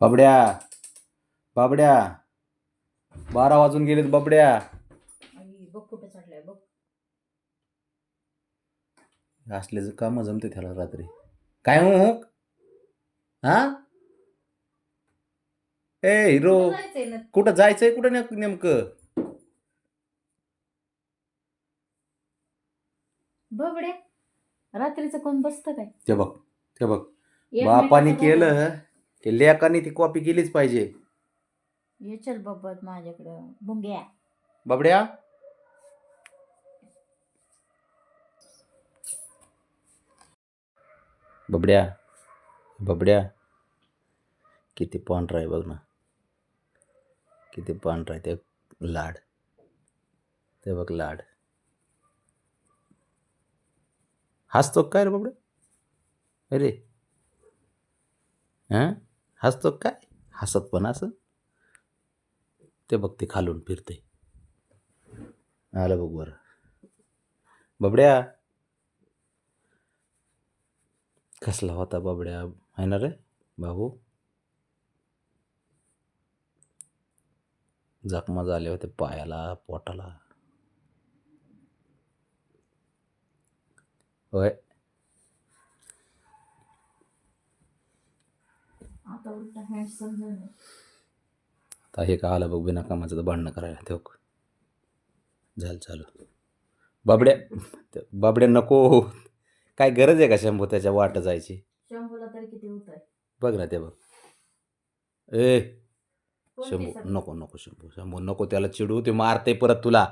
बाबड्या बाबड्या. बारा वाजून गेलेत बाबड्या. बघ कुठे चढलाय बघ. असल्याचं काम जमते त्याला रात्री. काय हो हा? ए हिरो कुठं जायचंय ना कुठं जायचंय कुठं नेम- नेमकं? बबड्या रात्रीचं कोण बसतं काय? ते बघ ते बघ. एक बापाने मिनिटाचं. केलं ते लेकाने ती कॉपी केलीच पाहिजे. ये चल बब्बत माझ्याकडं. बुंग्या. बाबड्या? बबड्या बबड्या. किती पांढरा आहे बघ ना. किती पांढरा आहे ते लाड. ते बघ लाड. हसतो काय रे बाबड्या? अरे. हां? हसतो काय हसत पण असं ते बघते खालून फिरते. आलं बघ बरं. बबड्या. कसला होता बबड्या? आहे ना रे बाबू जखमा झाले होते पायाला पोटाला. होय. आता हे का आलं बघ बिना कामाचं तर भांडणं करायला ते बघ. झालं चालू. बाबड्या बाबड्या नको. काय गरज आहे का शंभू त्याच्या वाट जायची? शंभूला तरी किती होत आहे बघ ना ते बघ. ए शंभू? नको नको शंभू शंभू नको त्याला चिडू ते मारते परत तुला.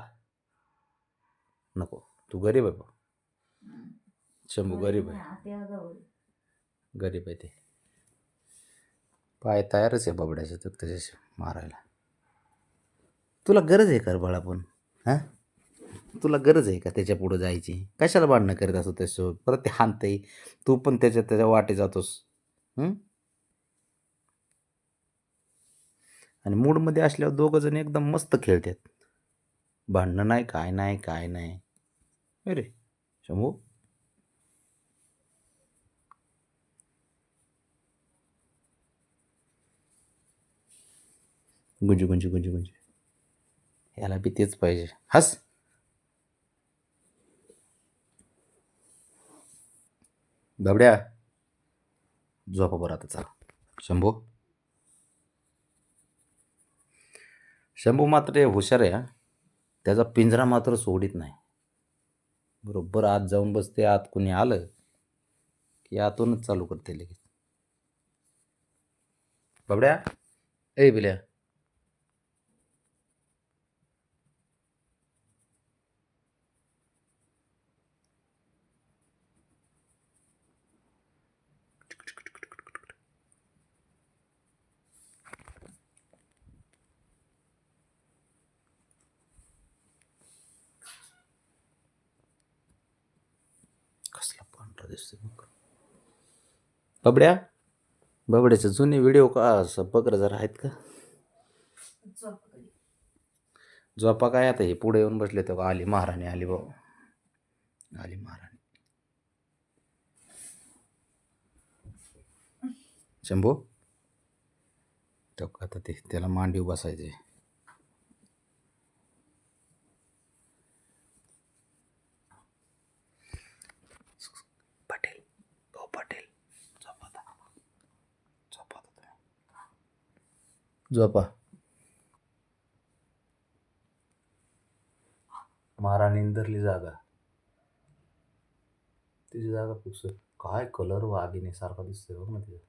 नको तू गरीब आहे बा हम्म. शंभू गरीब आहे. गरीब आहे ते. पाय तयारच आहे बाबड्याचे तर त्याच्याशी मारायला. तुला गरज आहे कर बाळा पण? हां? तुला गरज आहे का त्याच्या पुढं जायची? कशाला भांडणं करत असतो त्याच्यासोबत? परत ते हानते तू पण त्याच्या त्याच्या वाटे जातोस. आणि मूडमध्ये असल्यावर दोघं जण एकदम मस्त खेळतात. भांडणं नाही काय नाही काय नाही. अरे शंभू? गुंजू गुंजू गुंजू गुंजू. याला बी तेच पाहिजे. हस. बाबड्या. झोपा बरं आता चला. शंभू. शंभू मात्र हे हुशार आहे हा. त्याचा पिंजरा मात्र सोडित नाही. बरोबर आत जाऊन बसते आत कोणी आलं की आतूनच चालू करते लगेच. बाबड्या. ए बिल्या. कसला पांढरा दिसतोय मग बबड्या बबड्याचे जुने व्हिडिओ का असं बघ जरा आहेत का? झोप झोपा काय आता हे पुढे येऊन बसले तेव्हा आली महाराणी आली भाऊ. आली महाराणी. शंभू तेव्हा आता ते त्याला मांडीव बसायचे पटेल हो पटेल झोपा आता. झोपा आता झोपा. महाराणीने धरली जागा. तिची जागा फिक्स काय कलर वाघिने सारखा दिसतोय बघ ना तिचा.